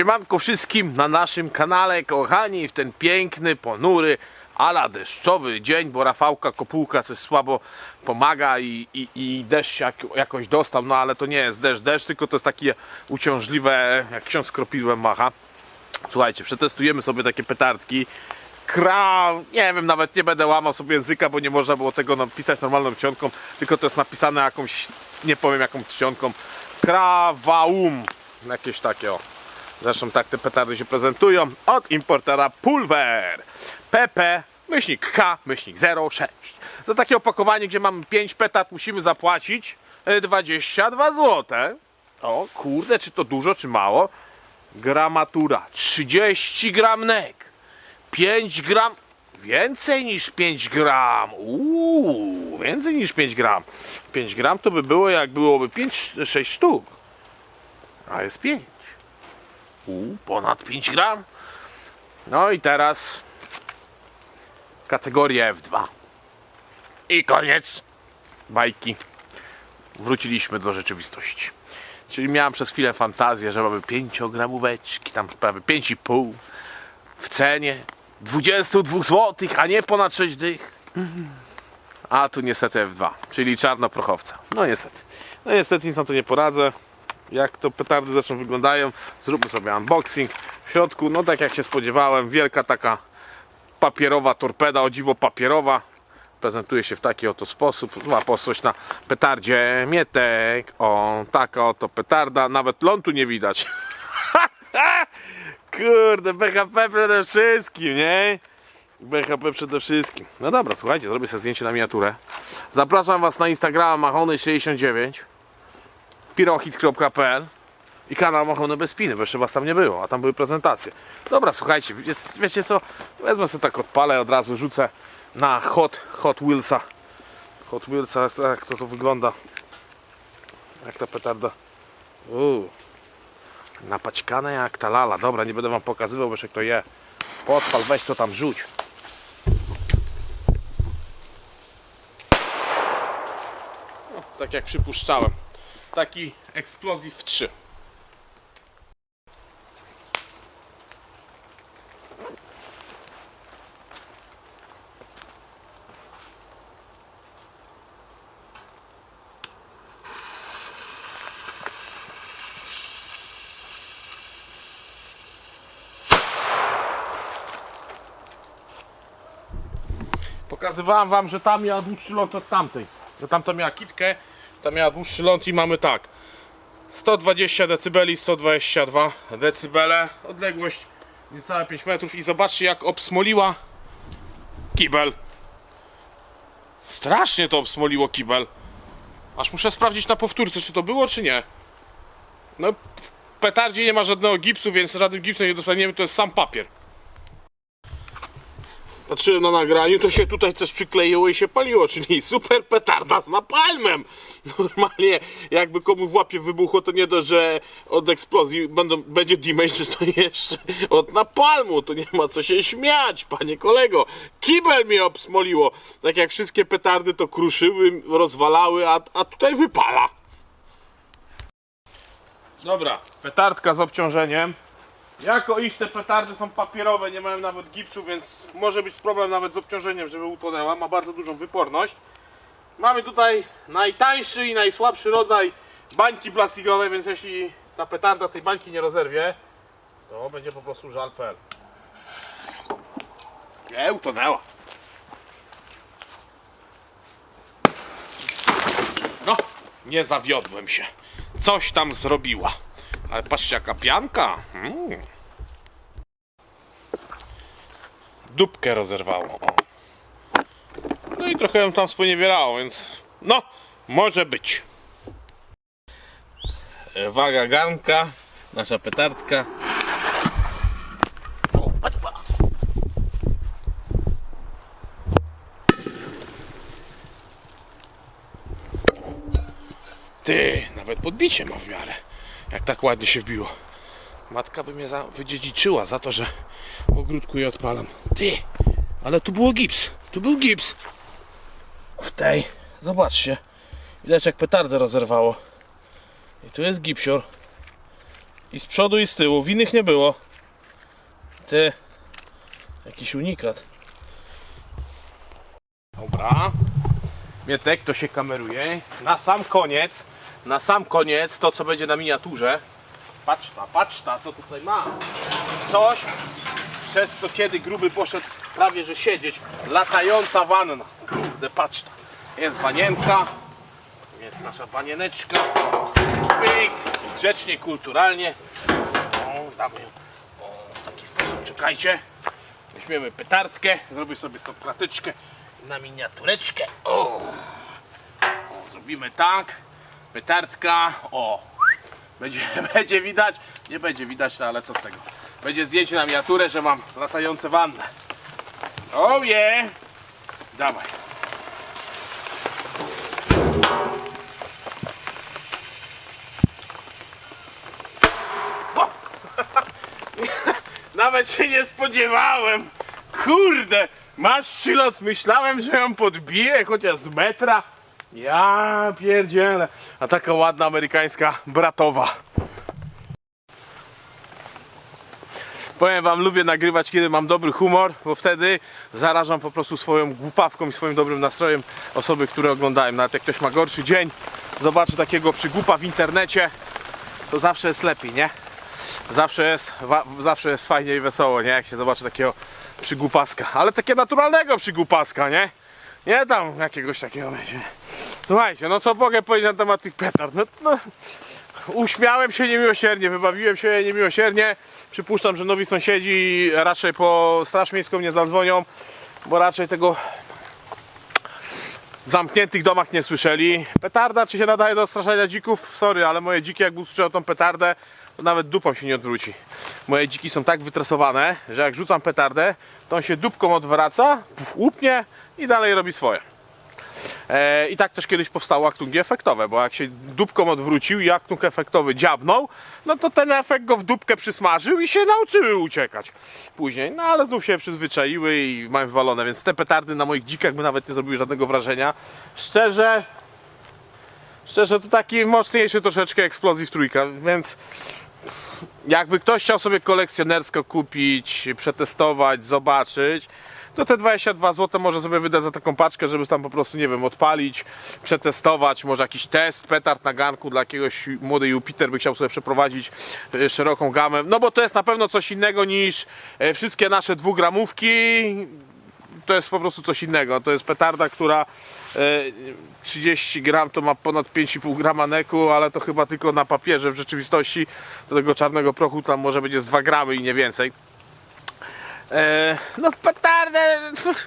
Siemanko wszystkim na naszym kanale, kochani, w ten piękny, ponury, ala deszczowy dzień, bo Rafałka Kopułka coś słabo pomaga i, i, i deszcz jak, jakoś dostał, no ale to nie jest deszcz, deszcz, tylko to jest takie uciążliwe, jak ksiądz kropidłem macha. Słuchajcie, przetestujemy sobie takie petardki. Kra, nie wiem, nawet nie będę łamał sobie języka, bo nie można było tego napisać normalną czcionką, tylko to jest napisane jakąś, nie powiem jaką czcionką. Krawaum, jakieś takie o. Zresztą tak te petardy się prezentują od importera Pulver. PP myślnik K myślnik 06. Za takie opakowanie, gdzie mamy 5 petard, musimy zapłacić e, 22 zł. O kurde, czy to dużo, czy mało? Gramatura 30 gram nek. 5 gram. Więcej niż 5 gram. Uuu, więcej niż 5 gram. 5 gram to by było jak byłoby 5-6 sztuk. A jest 5. Ponad 5 gram. No i teraz kategoria F2. I koniec bajki. Wróciliśmy do rzeczywistości. Czyli miałem przez chwilę fantazję, że mamy 5-gramóweczki, tam prawie 5,5 w cenie 22 zł, a nie ponad 6 dych. A tu niestety F2, czyli czarnoprochowca. No niestety. No niestety nic na to nie poradzę. Jak to petardy zaczną wyglądają, zróbmy sobie unboxing. W środku, no tak jak się spodziewałem, wielka taka papierowa torpeda, o dziwo papierowa. Prezentuje się w taki oto sposób. Złapał coś na petardzie mietek. O, taka oto petarda. Nawet lądu nie widać. Kurde, BHP przede wszystkim, nie? BHP przede wszystkim. No dobra, słuchajcie, zrobię sobie zdjęcie na miniaturę. Zapraszam Was na Instagrama Machony69 pirohit.pl i kanał Machony bez piny, bo jeszcze Was tam nie było, a tam były prezentacje. Dobra, słuchajcie, wiecie co? Wezmę sobie tak odpalę, od razu rzucę na Hot, Hot Wheelsa. Hot Wheelsa, jak to, to wygląda. Jak ta petarda. Uuu. Napaćkane jak ta lala. Dobra, nie będę wam pokazywał, bo jeszcze kto je. Podpal, weź to tam rzuć. No, tak jak przypuszczałem. Taki Explosive 3. Pokazywałem wam, że ta miała dłuższy ląd od tamtej. Że tamta miała kitkę, ta miała dłuższy ląd i mamy tak. 120 dB, 122 dB, odległość niecałe 5 metrów i zobaczcie jak obsmoliła kibel. Strasznie to obsmoliło kibel. Aż muszę sprawdzić na powtórce, czy to było, czy nie. No, w petardzie nie ma żadnego gipsu, więc żadnym gipsem nie dostaniemy, to jest sam papier. Patrzyłem na nagraniu, to się tutaj coś przykleiło i się paliło, czyli super petarda z napalmem. Normalnie jakby komu w łapie wybuchło, to nie dość, że od eksplozji będą, będzie damage, to jeszcze od napalmu, to nie ma co się śmiać, panie kolego. Kibel mnie obsmoliło. Tak jak wszystkie petardy to kruszyły, rozwalały, a, a tutaj wypala. Dobra, petardka z obciążeniem. Jako iż te petardy są papierowe, nie mają nawet gipsu, więc może być problem nawet z obciążeniem, żeby utonęła. Ma bardzo dużą wyporność. Mamy tutaj najtańszy i najsłabszy rodzaj bańki plastikowej, więc jeśli ta petarda tej bańki nie rozerwie, to będzie po prostu żal.pl. Nie, utonęła. No, nie zawiodłem się. Coś tam zrobiła. Ale patrzcie jaka pianka. Mm. Dupkę rozerwało. No i trochę ją tam sponiewierało, więc no, może być. E, Waga garnka, nasza petardka. Ty, nawet podbicie ma w miarę. Jak tak ładnie się wbiło. Matka by mnie za, wydziedziczyła za to, że w ogródku je odpalam. Ty, ale tu było gips. Tu był gips. W tej, zobaczcie. Widać jak petardę rozerwało. I tu jest gipsior. I z przodu i z tyłu. Winnych nie było. Ty. Jakiś unikat. Dobra. Mietek, to się kameruje. Na sam koniec, na sam koniec to co będzie na miniaturze. Patrz ta, patrz ta, co tutaj ma. Coś, przez co kiedy gruby poszedł prawie że siedzieć. Latająca wanna. Kurde, patrz ta. Jest wanienka. Jest nasza wanieneczka. Pyk. Grzecznie, kulturalnie. O, damy ją. O, w taki sposób. Czekajcie. Weźmiemy petardkę. Zrobię sobie tą klateczkę na miniatureczkę. O. o zrobimy tak. Petardka. O. Będzie, będzie widać. Nie będzie widać, no ale co z tego. Będzie zdjęcie na miniaturę, że mam latające wanny. Oh yeah. Dawaj. Nawet się nie spodziewałem. Kurde, masz szylot. Myślałem, że ją podbiję chociaż z metra. Ja pierdzielę. A taka ładna amerykańska bratowa. Powiem wam, lubię nagrywać, kiedy mam dobry humor, bo wtedy zarażam po prostu swoją głupawką i swoim dobrym nastrojem osoby, które oglądają. Nawet jak ktoś ma gorszy dzień, zobaczy takiego przygłupa w internecie, to zawsze jest lepiej, nie? Zawsze jest, zawsze jest fajnie i wesoło, nie? Jak się zobaczy takiego przygłupaska. Ale takiego naturalnego przygłupaska, nie? Nie tam jakiegoś takiego będzie. Słuchajcie, no co mogę powiedzieć na temat tych petard? No, no, uśmiałem się niemiłosiernie, wybawiłem się niemiłosiernie. Przypuszczam, że nowi sąsiedzi raczej po Straż Miejską nie zadzwonią, bo raczej tego w zamkniętych domach nie słyszeli. Petarda czy się nadaje do straszania dzików? Sorry, ale moje dziki jak usłyszą tą petardę, to nawet dupą się nie odwróci. Moje dziki są tak wytresowane, że jak rzucam petardę, to on się dupką odwraca, łupnie i dalej robi swoje. E, I tak też kiedyś powstały aktungi efektowe, bo jak się dupką odwrócił i aktung efektowy dziabnął, no to ten efekt go w dupkę przysmażył i się nauczyły uciekać później. No ale znów się przyzwyczaiły i mają wywalone, więc te petardy na moich dzikach by nawet nie zrobiły żadnego wrażenia. Szczerze, szczerze to taki mocniejszy troszeczkę eksplozji w trójka, więc jakby ktoś chciał sobie kolekcjonersko kupić, przetestować, zobaczyć, to te 22 zł może sobie wydać za taką paczkę, żeby tam po prostu, nie wiem, odpalić, przetestować, może jakiś test, petard na ganku dla jakiegoś młody Jupiter by chciał sobie przeprowadzić e, szeroką gamę, no bo to jest na pewno coś innego niż e, wszystkie nasze dwugramówki, to jest po prostu coś innego. To jest petarda, która e, 30 gram to ma ponad 5,5 grama neku, ale to chyba tylko na papierze. W rzeczywistości do tego czarnego prochu tam może będzie z 2 gramy i nie więcej. E, no petardę...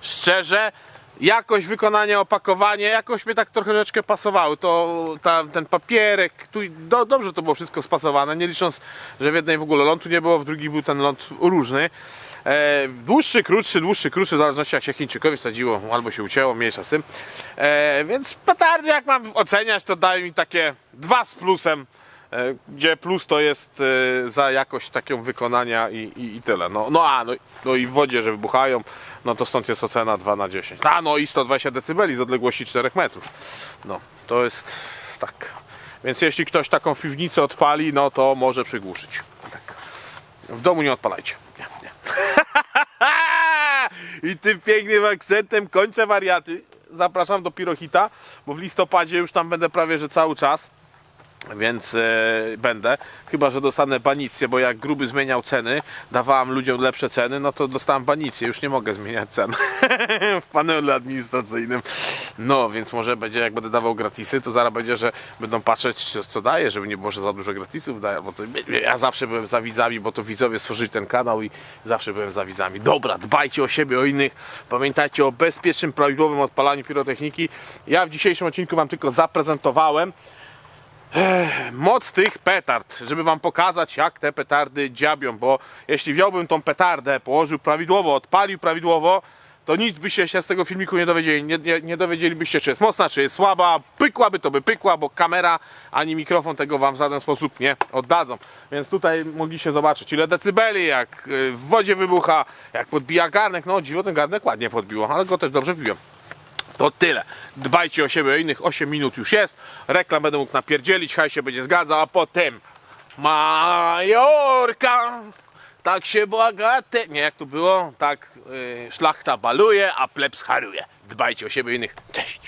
Szczerze, jakość wykonania, opakowanie, jakoś mnie tak troszeczkę pasowały. To ten papierek, tu do, dobrze to było wszystko spasowane, nie licząc, że w jednej w ogóle lądu nie było, w drugiej był ten ląd różny. E, dłuższy, krótszy, dłuższy, krótszy, w zależności jak się Chińczykowi sadziło, albo się ucięło, mniejsza z tym. E, więc petardy, jak mam oceniać, to daje mi takie dwa z plusem. E, gdzie plus to jest e, za jakość taką wykonania i, i, i tyle. No, no a, no, no i w wodzie, że wybuchają, no to stąd jest ocena 2 na 10. A no i 120 dB z odległości 4 metrów. No, to jest tak. Więc jeśli ktoś taką w piwnicy odpali, no to może przygłuszyć. Tak. W domu nie odpalajcie. Nie, nie. I tym pięknym akcentem kończę wariaty. Zapraszam do Pirohita, bo w listopadzie już tam będę prawie że cały czas więc e, będę. Chyba, że dostanę banicję, bo jak gruby zmieniał ceny, dawałem ludziom lepsze ceny, no to dostałem banicję, już nie mogę zmieniać cen w panelu administracyjnym. No, więc może będzie, jak będę dawał gratisy, to zaraz będzie, że będą patrzeć, co, co daje, żeby nie było, że za dużo gratisów albo coś. Ja zawsze byłem za widzami, bo to widzowie stworzyli ten kanał i zawsze byłem za widzami. Dobra, dbajcie o siebie, o innych, pamiętajcie o bezpiecznym, prawidłowym odpalaniu pirotechniki. Ja w dzisiejszym odcinku Wam tylko zaprezentowałem moc tych petard, żeby wam pokazać jak te petardy dziabią, bo jeśli wziąłbym tą petardę, położył prawidłowo, odpalił prawidłowo, to nic byście się z tego filmiku nie dowiedzieli, nie, nie, nie dowiedzielibyście czy jest mocna, czy jest słaba, pykłaby to by pykła, bo kamera ani mikrofon tego wam w żaden sposób nie oddadzą. Więc tutaj mogliście zobaczyć ile decybeli, jak y, w wodzie wybucha, jak podbija garnek, no dziwo ten garnek ładnie podbiło, ale go też dobrze wbiłem. To tyle. Dbajcie o siebie, o innych 8 minut już jest. Reklam będę mógł napierdzielić, haj się będzie zgadzał, a potem Majorka. Tak się bogate. Nie, jak to było? Tak yy, szlachta baluje, a plebs haruje. Dbajcie o siebie i innych. Cześć.